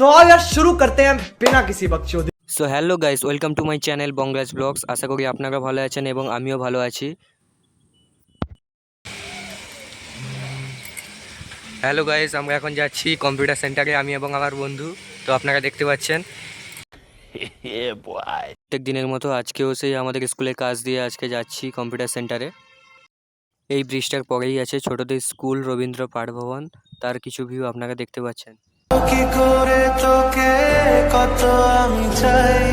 तो आओ यार शुरू करते हैं बिना किसी बकचोदी so hello guys welcome to my channel Bongraj blogs আশা করি আপনারা ভালো আছেন এবং আমিও ভালো আছি হ্যালো গাইস আমরা এখন যাচ্ছি কম্পিউটার সেন্টারে আমি এবং আমার বন্ধু তো আপনারা দেখতে পাচ্ছেন প্রত্যেক দিনের মতো আজকেও সেই আমাদের স্কুলের কাজ দিয়ে আজকে যাচ্ছি কম্পিউটার সেন্টারে এই ব্রিজটার পরেই আছে ছোটদের স্কুল রবীন্দ্র পাঠভবন তার কিছু ভিউ আপনারা দেখতে পাচ্ছেন কি করে তোকে? কত আমি চাই?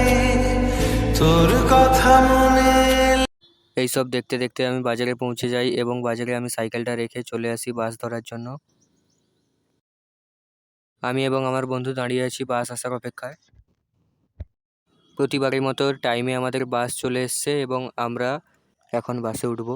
তোর কথা মনে দেখতে দেখতে আমি বাজারে পৌঁছে যাই এবং বাজারে আমি সাইকেলটা রেখে চলে আসি বাস ধরার জন্য। আমি এবং আমার বন্ধু দাঁড়িয়ে আছি বাস আসার অপেক্ষায়। প্রতিবারের মতো টাইমে আমাদের বাস চলে এসছে এবং আমরা এখন বাসে উঠবো।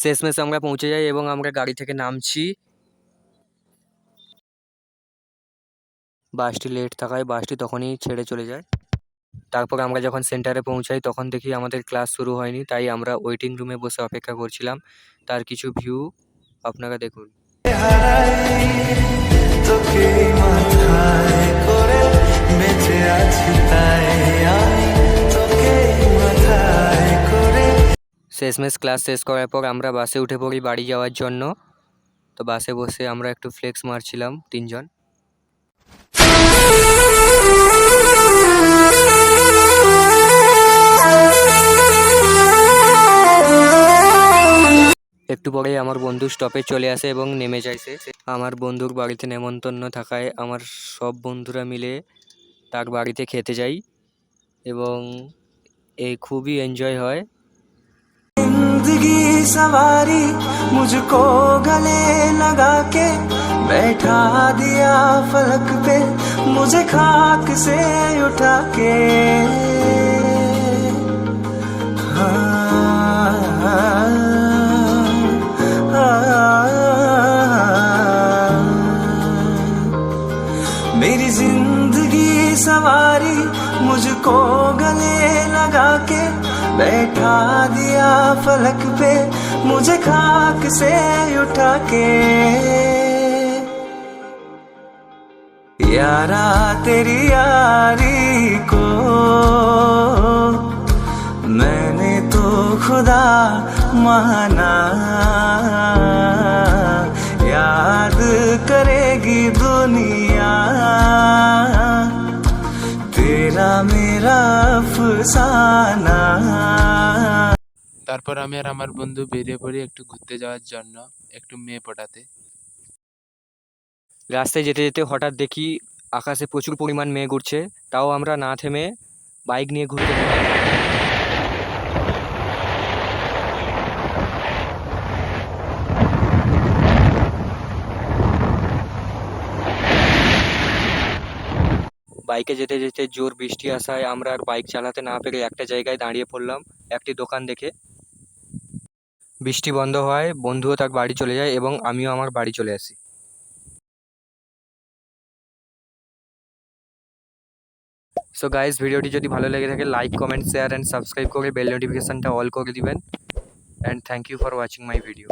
শেষমেশ আমরা পৌঁছে যাই এবং আমরা গাড়ি থেকে নামছি। বাসটি লেট থাকায় বাসটি তখনই ছেড়ে চলে যায়। তারপর আমরা যখন সেন্টারে পৌঁছাই, তখন দেখি আমাদের ক্লাস শুরু হয়নি, তাই আমরা ওয়েটিং রুমে বসে অপেক্ষা করছিলাম। তার কিছু ভিউ আপনারা দেখুন। তোকে মাথায় করে বেঁচে আছি তাই শেষমেশ ক্লাস শেষ করার পর আমরা বাসে উঠে পড়ি বাড়ি যাওয়ার জন্য। তো বাসে বসে আমরা একটু ফ্লেক্স মারছিলাম তিনজন। একটু পরেই আমার বন্ধু স্টপে চলে আসে এবং নেমে সে। আমার বন্ধুর বাড়িতে নেমন্তন্ন থাকায় আমার সব বন্ধুরা মিলে তার বাড়িতে খেতে যাই এবং এই খুবই এনজয় হয়। ज़िंदगी सवारी मुझको गले लगा के बैठा दिया फलक पे, मुझे खाक से उठा के। मेरी ज़िंदगी सवारी मुझको गले लगा के बैठा दिया फलक पे मुझे खाक से उठा के। यारा, तेरी यारी को मैंने तो खुदा माना। याद करेगी दुनिया তারপর আমি আর আমার বন্ধু বেরিয়ে পড়ি একটু ঘুরতে যাওয়ার জন্য একটু মেয়ে পটাতে। রাস্তায় যেতে যেতে হঠাৎ দেখি আকাশে প্রচুর পরিমাণ মেঘ ঘুরছে তাও আমরা না থেমে বাইক নিয়ে ঘুরতে বাইকে যেতে যেতে জোর বৃষ্টি আসায় আমরা আর বাইক চালাতে না পেরে একটা জায়গায় দাঁড়িয়ে পড়লাম, একটি দোকান দেখে। বৃষ্টি বন্ধ হয় বন্ধুও তার বাড়ি চলে যায় এবং আমিও আমার বাড়ি চলে আসি। সো গাইস ভিডিওটি যদি ভালো লেগে থাকে like comment share and subscribe করে বেল নোটিফিকেশনটা অল করে দিবেন। And thank you for watching my video